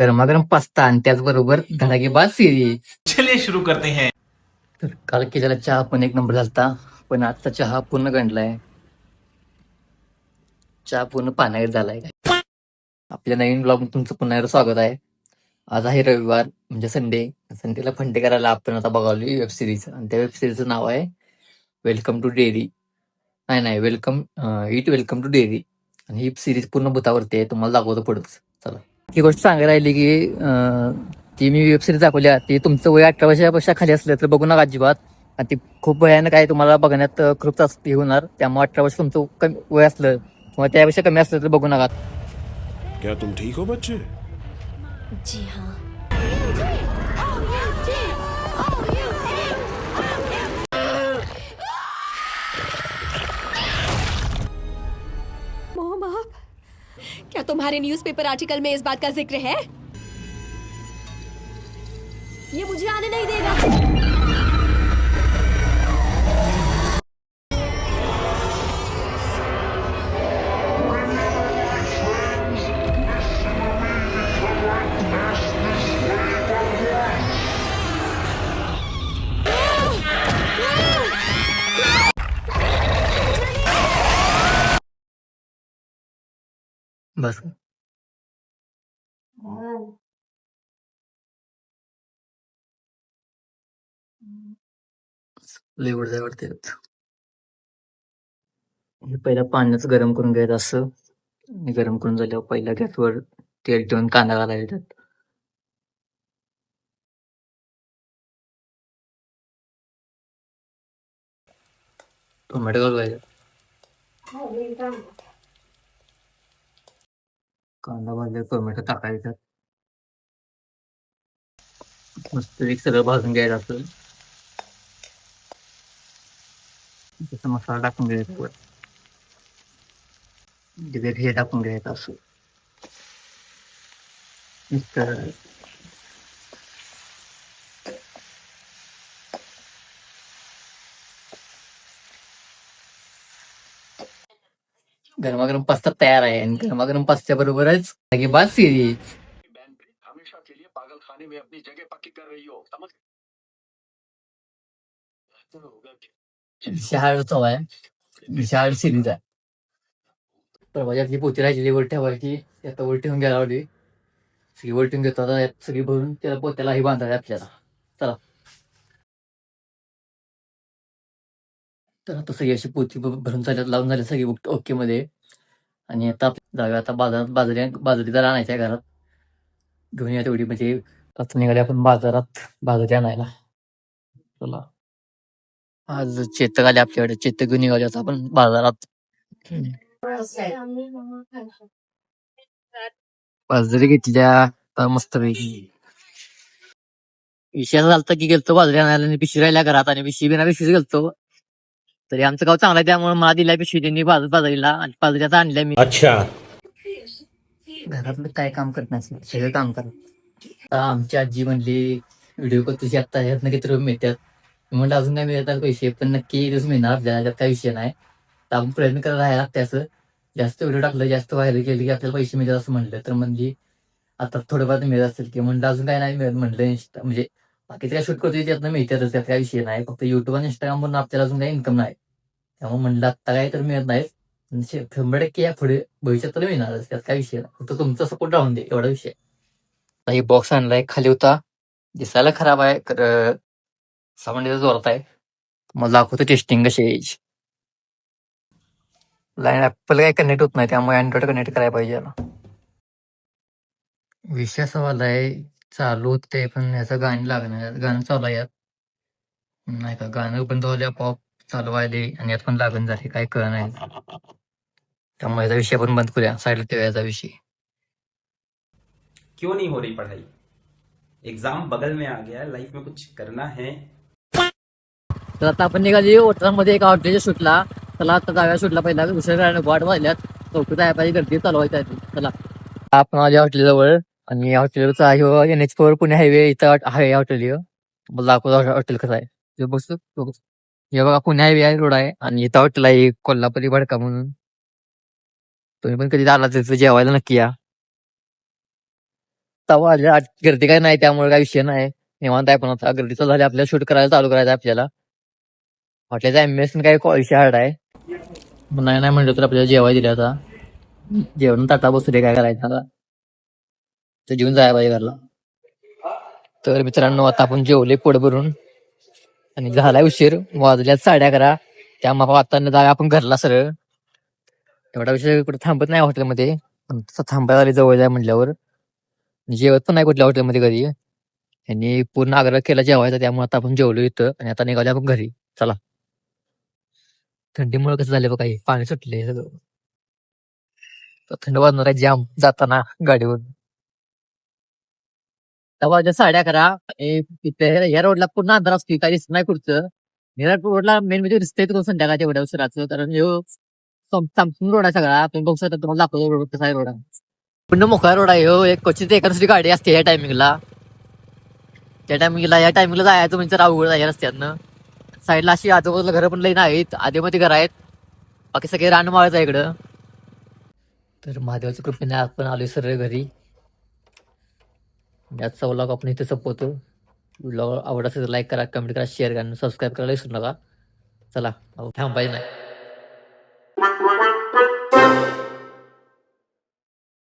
गरमागरम पास्ता आणि त्याचबरोबर धडाकेबाज सिरीज चलिए शुरू करते हैं. तर काल केलेला चहा पण एक नंबर झालता पण आजचा चहा पूर्ण गंडलाय. चहा पूर्ण पाण्यावर झालाय आपल्या नवीन ब्लॉग तुमचं पुन्हा एकदा स्वागत आहे. आज आहे रविवार म्हणजे संडे संडेला फंडे करायला आपण आता बघावली वेब सिरीज आणि त्या वेब सिरीजचं नाव आहे वेलकम टू डेअरी नाही नाही welcome it welcome to dairy आणि ही सिरीज पूर्ण भूतावरती आहे तुम्हाला दाखवतो पुढंच. चला. ही गोष्ट सांगायला राहिली की ती मी वेब सिरीज दाखवली ती तुमचं वय अठरा वर्षापेक्षा खाली असलं तर बघू नका अजिबात. आणि ती खूप भयानक आहे तुम्हाला बघण्यात खूप त्रास हे होणार. त्यामुळे अठरा वर्ष तुमचं कमी वय असलं किंवा त्यापेक्षा कमी असलं तर बघू नका. क्या तुम ठीक हो बच्चे? जी हाँ तुम्हारे न्यूज़पेपर आर्टिकल में इस बात का जिक्र है? ये मुझे आने नहीं देगा। बस. लेवड जाय वाटते पहिला पाण्याचं गरम करून घ्यायचं असं. गरम करून झाल्यावर पहिल्या गॅसवर तेल ठेवून कांदा घालायचा त्यात. टोमॅटो घालायचा कांदा भाजल्यावर टोमॅटो टाकायचा मस्त एक सगळं भाजून घ्यायचं असं त्याचा मसाला टाकून घ्यायचा हे टाकून घ्यायचं असं. गरमागरम पास्ता तयार आहे आणि गरमागरम पास्त्या बरोबरच बाज सिरीज हमेशा में अपनी जगह पक्की कर रही हो समझ आहे. विशाळ सिरीज आहे प्रभाजातली पोती राहिलेली वर ठेवायची आता वर ठेवून घ्यायला लावली. सगळी वर ठेवून घेतो आता सगळी भरून त्याला पोत्याला ही बांधायला आपल्याला चला. तर आता सगळी अशी पोती भरून झाल्यात लावून झाल्या सगळी ओके मध्ये. आणि आता जाऊया आता बाजारात बाजरी बाजरी जरा आणायच्या घरात. घेऊन या तेवढी म्हणजे आता निघाले आपण बाजारात बाजरी आणायला. चला. आज चेतक आले आपल्याकडे चेतक घेऊन निघाले आता आपण बाजारात. बाजरी घेतल्या आता मस्त पैकी विषय झालता की गेलतो बाजरी आणायला आणि पिशवी राहिल्या घरात आणि पिशवी बिना पिशवीच गेलतो. तरी आमचं गाव चांगलं आहे त्यामुळे मला दिल्या पिशवी त्यांनी बाज बाजरीला आणि बाजरी आता आणल्या मी. अच्छा. घरातलं काय काम करत नाही सगळं काम करत. आमची आजी म्हणली व्हिडिओ कॉल तुझी आता ह्यातनं किती रुपये मिळतात? म्हणलं अजून काय मिळतात पैसे पण नक्की दिवस मिळणार आपल्याला त्यात काही विषय नाही. तर आपण प्रयत्न करत राहायला लागते असं. जास्त व्हिडिओ टाकलं जास्त व्हायरल केलं की आपल्याला पैसे मिळतात असं म्हणलं. तर म्हणजे आता थोडंफार मिळत असेल की. म्हणलं अजून काय नाही मिळत म्हणलं इंस्टा म्हणजे बाकीचं काय शूट करतोय त्यातनं मिळतातच त्यात काय विषय नाही. फक्त युट्यूब आणि इंस्टाग्राम म्हणून आपल्याला अजून काही इन्कम नाही. त्यामुळे म्हणलं आत्ता काय तर मिळत नाही. शंभर टक्के या पुढे भविष्यात तर मिळणारच त्यात काय विषय नाही. फक्त तुमचा सपोर्ट राहून दे एवढा विषय. आता हे बॉक्स आणलाय खाली होता. दिसायला खराब आहे सामान्य जोरात आहे. मग दाखवतो टेस्टिंग कशी आहे. लाईन ऍपल काही कनेक्ट होत नाही त्यामुळे अँड्रॉइड कनेक्ट करायला पाहिजे याला. विषय असा आहे चालू होते पण याचं गाणं लागणार गाणं चालू आहे यात. नाही का गाणं बंद झाले पॉप चालू व्हायले आणि यात पण लागण झाले काय कळ नाही. त्यामुळे याचा विषय पण बंद करूया साईडला ठेवूया याचा विषय. क्यों नहीं हो रही पढ़ाई? एग्जाम बगल में आ गया लाइफ में कुछ करना है? तर आता आपण निघाली मध्ये एका हॉटेलच्या शूटला. चला आता जाऊया शूटला पहिला दुसऱ्या गाड्या वाट वाजल्यात चौकी पाहिजे गर्दी चालवायची आहे चला. आपण आल्या हॉटेल जवळ आणि या हॉटेलचा आहे N H four Pune highway इथं आहे हॉटेल. मला दाखवतो हॉटेल कसं आहे. बघतो बघू. हे बघा पुण्या हायवे रोड आहे आणि इथं हॉटेल आहे कोल्हापुरी भडका म्हणून. तुम्ही पण कधी आला तर जेवायला नक्की या. तवा आठ गर्दी काय नाही त्यामुळे काय विषय नाही. निवांत आहे पण आता गर्दीचं झाली आपल्याला शूट करायला चालू करायचं आहे आपल्याला. हॉटेलचा एमबीएस काय कॉलेज हार्ड आहे. नाही नाही म्हणलं तर आपल्याला जेवाय दिले आता. जेवण ताटा बसू काय करायचं आता. तर जेवून जायला पाहिजे घरला. तर मित्रांनो आता आपण जेवले पोट भरून आणि झालाय उशीर. वाजल्यात साडे अकरा त्यामुळे आता न आपण घरला सरळ. एवढा विषय कुठे थांबत नाही हॉटेलमध्ये. पण थांबायला आले जवळ जाय म्हटल्यावर. जेवत पण नाही कुठल्या हॉटेलमध्ये कधी. यांनी पूर्ण आग्रह केला जेवायचा त्यामुळे आता आपण जेवलो इथं. आणि आता निघालो आपण घरी. चला. थंडीमुळे कसं झालं बघा पाणी सुटले सगळं. थंड वाजणार आहे जाम. जाताना गाडीवर तेव्हा साड्या करा हे तिथे या रोडला पूर्ण अंधार असतो काही दिसत नाही कुठचं निराट रोडला मेन म्हणजे रिस्ते येतो संध्याकाळच्या एवढ्या उशिराचं. कारण ह्यो सामसून रोड आहे सगळा. तुम्ही बघू शकता तुम्हाला दाखवतो रोड कसा आहे रोड आहे. पूर्ण मोकळा रोड आहे हो. एक क्वचित एका गाडी असते या टायमिंगला त्या टायमिंगला या टायमिंगला जायचं म्हणजे जरा अवघड आहे या साईडला अशी आजूबाजूला घरं पण लई नाहीत. आधीमध्ये घरं आहेत. बाकी सगळे रानमाळच आहे इकडं. तर महादेवाच्या कृपेने आपण आलोय सरळ घरी. याचा व्लॉग आपण इथे संपवतो व्हिडिओ आवडत असेल तर लाईक करा कमेंट करा शेअर करा सबस्क्राईब करायला विसरू नका. चला थांबायचं नाही